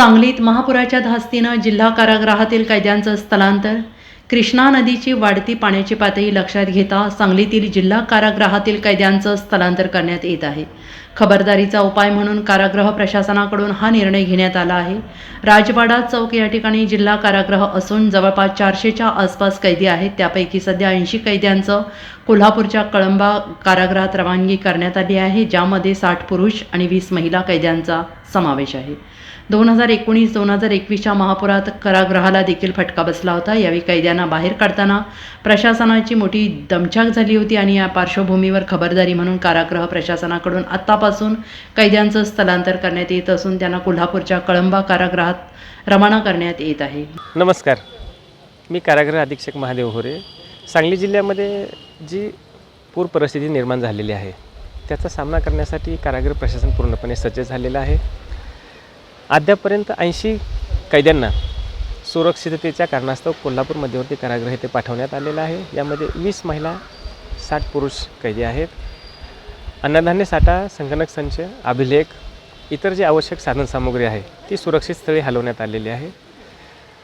सांगलीत महापुराच्या धास्तीनं जिल्हा कारागृहातील कैद्यांचं स्थलांतर. कृष्णा नदीची वाढती पाण्याची पातळी लक्षात घेता सांगलीतील जिल्हा कारागृहातील कैद्यांचं स्थलांतर करण्यात येत आहे. खबरदारीचा उपाय म्हणून कारागृह प्रशासनाकडून हा निर्णय घेण्यात आला आहे. राजवाडा चौक या ठिकाणी जिल्हा कारागृह असून जवळपास चारशेच्या आसपास कैदी आहेत. त्यापैकी सध्या ऐंशी कैद्यांचं कोल्हापूरच्या कळंबा कारागृहात रवानगी करण्यात आली आहे ज्यामध्ये साठ पुरुष आणि वीस महिला कैद्यांचा समावेश आहे. दोन हजार एकोणीस दोन हजार एकवीसच्या महापुरात कारागृहाला देखील फटका बसला होता. यावेळी कैद्यांना बाहेर काढताना प्रशासनाची मोठी दमछाक झाली होती आणि या पार्श्वभूमीवर खबरदारी म्हणून कारागृह प्रशासनाकडून आत्तापासून कैद्यांचं स्थलांतर करण्यात येत असून त्यांना कोल्हापूरच्या कळंबा कारागृहात रवाना करण्यात येत आहे. नमस्कार. मी कारागृह अधीक्षक महादेव होरे. सांगली जिल्ह्यामध्ये जी पूर परिस्थिती निर्माण झालेली आहे त्याचा सामना करण्यासाठी कारागृह प्रशासन पूर्णपणे सज्ज झालेलं आहे. अद्यापर्यंत ऐंशी कैद्यांना सुरक्षिततेच्या कारणास्तव कोल्हापूर मध्यवर्ती कारागृह येथे पाठवण्यात आलेलं आहे. यामध्ये वीस महिला साठ पुरुष कैदी आहेत. अन्नधान्य साठा संगणक संच अभिलेख इतर जे आवश्यक साधनसामुग्री आहे ती सुरक्षित स्थळी हलवण्यात आलेली आहे.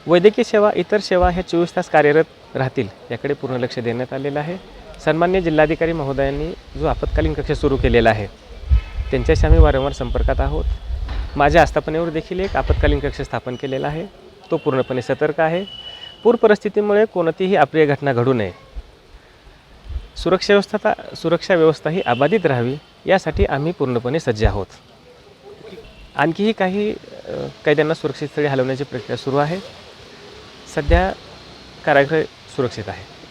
वैद्यकीय सेवा इतर सेवा ह्या चोवीस तास कार्यरत राहतील याकडे पूर्ण लक्ष देण्यात आलेलं आहे. सन्मान्य जिल्हाधिकारी महोदयांनी जो आपत्कालीन कक्ष सुरू केलेला आहे त्यांच्याशी आम्ही वारंवार संपर्कात आहोत. माझ्या आस्थापनेवर देखील एक आपत्कालीन कक्ष स्थापन केलेला आहे. तो पूर्णपणे सतर्क आहे. पूर परिस्थितीमुळे कोणतीही अप्रिय घटना घडू नये. सुरक्षा व्यवस्था सुरक्षा व्यवस्था ही अबाधित राहावी यासाठी आम्ही पूर्णपणे सज्ज आहोत. आणखीही काही कैद्यांना सुरक्षित स्थळी हलवण्याची प्रक्रिया सुरू आहे. सध्या कारागृह सुरक्षित आहे.